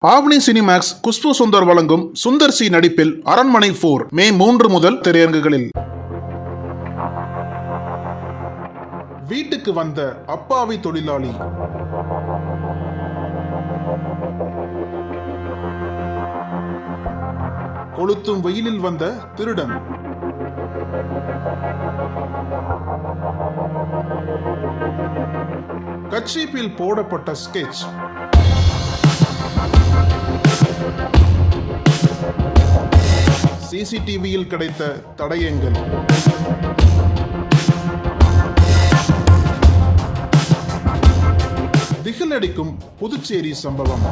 ஆவணி Cinemax Khushbu Sundar வழங்கும் Sundar C நடிப்பில் அரண்மனை போர் மே மூன்று முதல் திரையரங்குகளில். வீட்டுக்கு வந்த அப்பாவி தொழிலாளி. கொளுத்தும் வெயிலில் வந்த திருடன். கச்சீப்பில் போடப்பட்ட ஸ்கெட்ச் சிசிடிவியில் கிடைத்த தடயங்கள். திகிலடிக்கும் புதுச்சேரி சம்பவம்.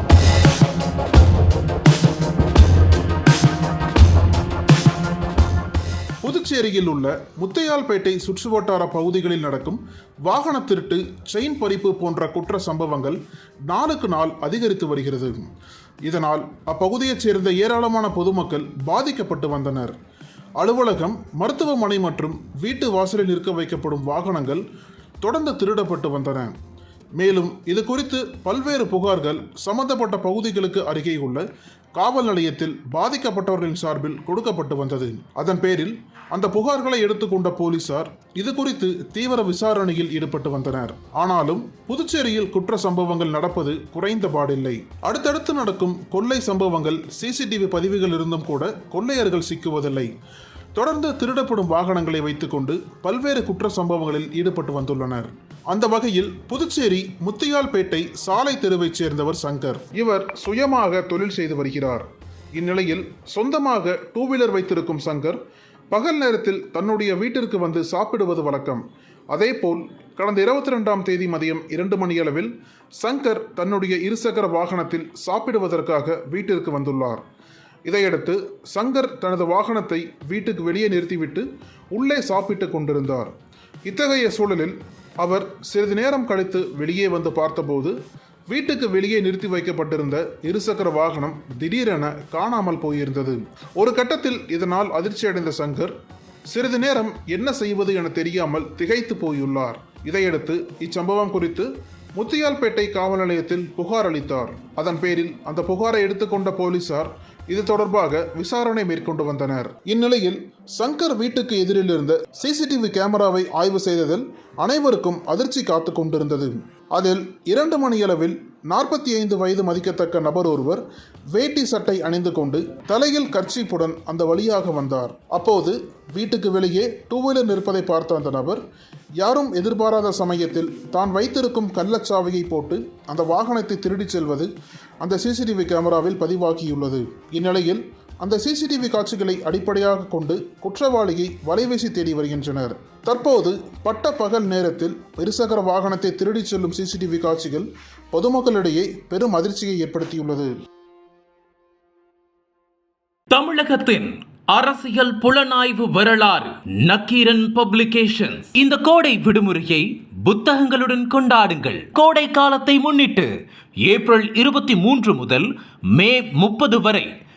புதுச்சேரியில் உள்ள முத்தையால்பேட்டை சுற்றுவட்டார பகுதிகளில் நடக்கும் வாகன திருட்டு செயின் பறிப்பு போன்ற குற்ற சம்பவங்கள் நாளுக்கு நாள் அதிகரித்து வருகிறது. இதனால் அப்பகுதியைச் சேர்ந்த ஏராளமான பொதுமக்கள் பாதிக்கப்பட்டு வந்தனர். அலுவலகம் மருத்துவமனை மற்றும் வீட்டு வாசலில் நிற்க வைக்கப்படும் வாகனங்கள் தொடர்ந்து திருடப்பட்டு வந்தன. மேலும் இது குறித்து பல்வேறு புகார்கள் சம்பந்தப்பட்ட பகுதிகளுக்கு அருகே உள்ள காவல் நிலையத்தில் பாதிக்கப்பட்டவர்களின் சார்பில் கொடுக்கப்பட்டு வந்தது. அதன் பேரில் அந்த புகார்களை எடுத்துக்கொண்ட போலீசார் இது குறித்து தீவிர விசாரணையில் ஈடுபட்டு வந்தனர். ஆனாலும் புதுச்சேரியில் குற்ற சம்பவங்கள் நடப்பது குறைந்த பாடில்லை. அடுத்தடுத்து நடக்கும் கொள்ளை சம்பவங்கள் சிசிடிவி பதிவுகள் இருந்தும் கூட கொள்ளையர்கள் சிக்குவதில்லை. தொடர்ந்து திருடப்படும் வாகனங்களை வைத்துக்கொண்டு பல்வேறு குற்ற சம்பவங்களில் ஈடுபட்டு வந்துள்ளனர். அந்த வகையில் புதுச்சேரி முத்தியால்பேட்டை சாலை தெருவைச் சேர்ந்தவர் சங்கர். இவர் சுயமாக தொழில் செய்து வருகிறார். இந்நிலையில் சொந்தமாக டூ வீலர் வைத்திருக்கும் சங்கர் பகல் நேரத்தில் தன்னுடைய வீட்டிற்கு வந்து சாப்பிடுவது வழக்கம். அதேபோல் கடந்த இருபத்தி ரெண்டாம் தேதி மதியம் இரண்டு மணியளவில் சங்கர் தன்னுடைய இருசக்கர வாகனத்தில் சாப்பிடுவதற்காக வீட்டிற்கு வந்துள்ளார். இதையடுத்து சங்கர் தனது வாகனத்தை வீட்டுக்கு வெளியே நிறுத்திவிட்டு உள்ளே சாப்பிட்டு கொண்டிருந்தார். இத்தகைய சூழலில் அவர் சிறிது நேரம் கழித்து வெளியே வந்து பார்த்தபோது வீட்டுக்கு வெளியே நிறுத்தி வைக்கப்பட்டிருந்த இருசக்கர வாகனம் திடீரென காணாமல் போயிருந்தது. ஒரு கட்டத்தில் இதனால் அதிர்ச்சியடைந்த சங்கர் சிறிது நேரம் என்ன செய்வது என தெரியாமல் திகைத்து போயுள்ளார். இதையடுத்து இச்சம்பவம் குறித்து முத்தியால்பேட்டை காவல் நிலையத்தில் புகார் அளித்தார். அதன் பேரில் அந்த புகாரை எடுத்துக்கொண்ட போலீசார் இது தொடர்பாக விசாரணை மேற்கொண்டு வந்தனர். இந்நிலையில் சங்கர் வீட்டுக்கு எதிரில் இருந்த சிசிடிவி கேமராவை ஆய்வு செய்ததில் அனைவருக்கும் அதிர்ச்சி காத்து கொண்டிருந்தது. அதில் இரண்டு மணியளவில் நாற்பத்தி ஐந்து வயது மதிக்கத்தக்க நபர் ஒருவர் வேட்டி சட்டை அணிந்து கொண்டு தலையில் கர்ச்சீப்புடன் அந்த வழியாக வந்தார். அப்போது வீட்டுக்கு வெளியே டூ வீலர் நிற்பதை பார்த்த அந்த நபர் யாரும் எதிர்பாராத சமயத்தில் தான் வைத்திருக்கும் கள்ளச்சாவியை போட்டு அந்த வாகனத்தை திருடிச் செல்வது அந்த சிசிடிவி கேமராவில் பதிவாகியுள்ளது. இந்நிலையில் அந்த சிசிடிவி காட்சிகளை அடிப்படையாக கொண்டு குற்றவாளியை வலைவீசி தேடி வருகின்றனர். தற்போது பட்ட பகல் நேரத்தில் இருசக்கர வாகனத்தை திருடிச் செல்லும் சிசிடிவி காட்சிகள் பொதுமக்களிடையே பெரும் அதிர்ச்சியை ஏற்படுத்தியுள்ளது. தமிழகத்தின் அரசியல் புலனாய்வு வரலாறு நக்கீரன் பப்ளிகேஷன்ஸ். இந்த கோடை விடுமுறையை புத்தகங்களுடன் கொண்டாடுங்கள். கோடை காலத்தை முன்னிட்டு ஏப்ரல் இருபத்தி மூன்று முதல் மே முப்பது வரை